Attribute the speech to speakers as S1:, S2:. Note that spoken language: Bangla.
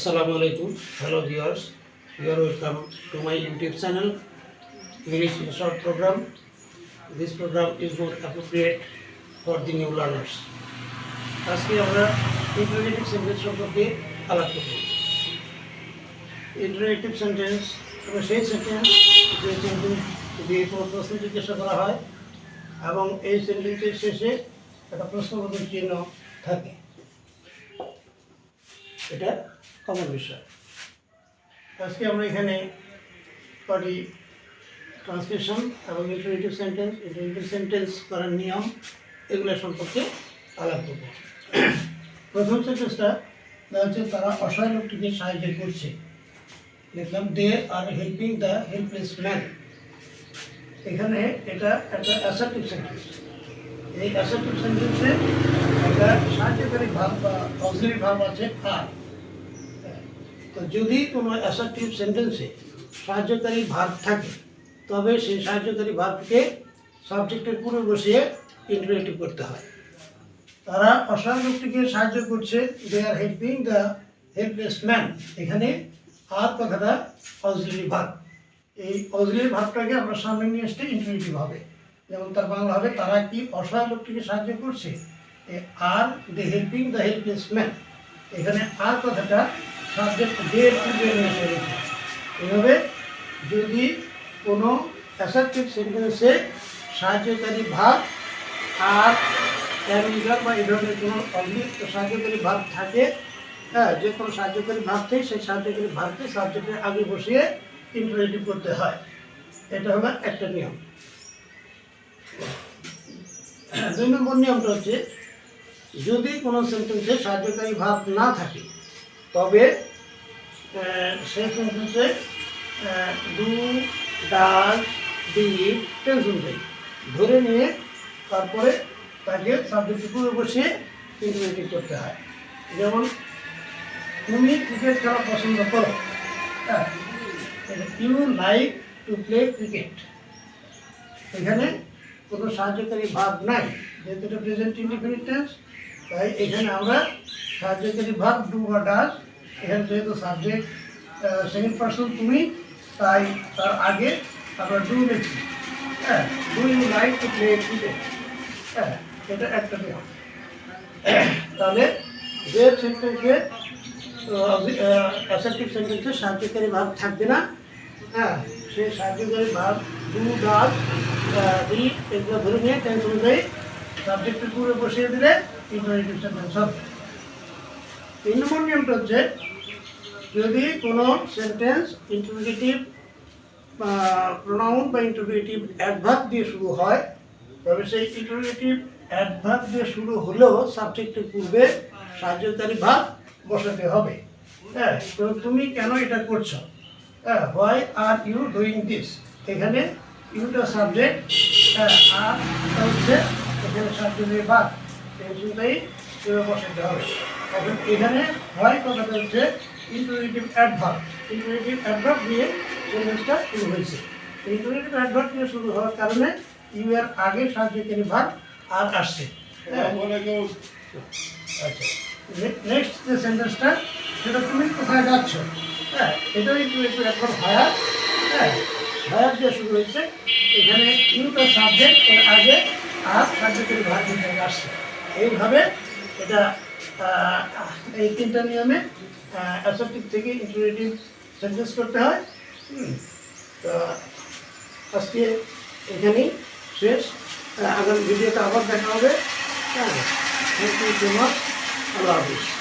S1: আসসালামু আলাইকুম। Hello viewers you are welcome to my YouTube channel English short program this program is more appropriate for the new learners আজকে আমরা ইন্টারেটিভ সেন্টেন্স সম্পর্কে আলাপ করব। ইন্টারেটিভ সেন্টেন্স সেই সেন্টেন্স যে সেন্টেন্স দিয়ে প্রশ্ন জিজ্ঞাসা করা হয়, এবং এই সেন্টেন্সের শেষে একটা প্রশ্নবোধক চিহ্ন থাকে। এটা কমন বিষয়। আজকে আমরা এখানে কটি ট্রান্সলেশন এবং ইন্টারনেটিভ সেন্টেন্স ইন্টারনেটিভ সেন্টেন্স করার নিয়ম এগুলো সম্পর্কে আলাপ করব। প্রথম সেন্টেন্সটা হচ্ছে, তারা অসহায় লোকটিকে সাহায্য করছে। লিখলাম they are helping the helpless man এখানে এটা একটা অ্যাসার্টিভ সেন্টেন্স এই অ্যাসার্টিভ সেন্টেন্সে একটা সাহায্যকারী ভাব বা অক্সিলারি ভাব আছে, আর তো যদি কোনো অ্যাসার্টিভ সেন্টেন্সে সাহায্যকারী ভাব থাকে, তবে সেই সাহায্যকারী ভাবকে সাবজেক্টের পূর্বে বসিয়ে ইন্টারেটিভ করতে হয়। তারা অসহায় লোকটিকে সাহায্য করছে। They are helping the helpless man এখানে আর কথাটা অক্সিলারি ভাব এই অক্সিলারি ভাবটাকে আমরা সামনে নিয়ে আসতে ইন্টারেটিভ হবে। যেমন তার বাংলা হবে, তারা কি অসহায় সাহায্য করছে? Are they helping the helpless man এখানে আর কথাটা সাবজেক্ট ডে পূর্বে নিয়ে এসে গেছে এভাবে যদি কোনো অ্যাসার্টিভ সেন্টেন্সে সাহায্যকারী ভাব আর ক্যামিকাল বা এই ধরনের কোনো অবলিক সাহায্যকারী ভাব থাকে হ্যাঁ যে কোনো সাহায্যকারী ভাব থেকে, সেই সাহায্যকারী ভাবকে সাবজেক্টের আগে বসিয়ে ইন্টারেটিভ করতে হয়। এটা হলো একটা নিয়ম। দুই নম্বর নিয়মটা হচ্ছে, যদি কোনো সেন্টেন্সে সাহায্যকারী ভাব না থাকে তবে সেই সেন্টেন্সে ডু ডাল ডি টেন্স অনুযায়ী ধরে নিয়ে তারপরে তাকে সাবজেক্ট পুরো বসিয়ে ইন্টারেটিভ করতে হয়। যেমন, তুমি ক্রিকেট খেলা পছন্দ করো। হ্যাঁ you like to play cricket এখানে কোনো সাহায্যকারী ভাব নাই, যেহেতু এটা প্রেজেন্ট ইন্ডিফিনিট টেন্স তাই এখানে আমরা সাহায্যকারী ভাব ডু বা ডাস এখানে যেহেতু সাবজেক্ট সেকেন্ড পার্সন তুমি, তাই তার আগে আমরা ডু লিখছি হ্যাঁ do you like to play হ্যাঁ এটা একটা নিয়ম। তাহলে যে সেন্টেন্সে অ্যাসার্টিভ সেন্টেন্সে সাহায্যকারী ভাব থাকবে না। হ্যাঁ সেই সাহায্যকারী ভাব ডু ডাস ই এগুলো ধরে নিয়ে টেন্স অনুযায়ী সাবজেক্টের পুরো বসিয়ে দিলে ইন্টারেটিভ সেন্টেন্স হবে। তিন নম্বর নিয়মটা হচ্ছে যদি কোনো সেন্টেন্স ইন্টারোগেটিভ প্রোনাউন বা ইন্টারোগেটিভ অ্যাডভার্ব দিয়ে শুরু হয়, তবে সেই ইন্টারোগেটিভ অ্যাডভার্ব দিয়ে শুরু হলেও সাবজেক্টের পূর্বে সাহায্যকারী ভাব বসাতে হবে। হ্যাঁ তো তুমি কেন এটা করছ? হ্যাঁ why are you doing this এখানে ইউটা সাবজেক্ট হ্যাঁ আর হচ্ছে এখানে সাহায্যকারী ভাব এখন এখানে হয় কথাটা হচ্ছে ইন্টারেটিভ অ্যাডভার্ব ইন্টারেটিভ অ্যাডভার্ব দিয়ে সেন্টেন্সটা শুরু হয়েছে। ইন্টারেটিভ দিয়ে শুরু হওয়ার কারণে ইউ এর আগে সাহায্যকারী ভাব আর আসছে। হ্যাঁ? আচ্ছা। নেক্সট যে সেন্টেন্সটা সেটা তুমি কোথায় যাচ্ছ? হ্যাঁ এটাও ইন্টারেটিভ অ্যাডভার্ব হায়ার হ্যাঁ? হায়ার দিয়ে শুরু হয়েছে। এখানে ইউটা সাবজেক্ট এর আগে আর ভাব হিসেবে আসছে। এইভাবে এটা এই তিনটা নিয়মে অ্যাসেপ্টিভ থেকে ইন্টুরেটিভ সেন্টেন্স করতে হয়। তো আজকে এখানেই শেষ। আগামী ভিডিওটা আবার দেখা হবে। হ্যাঁ থ্যাংক ইউ সো মাচ আল্লাহ হাফিজ।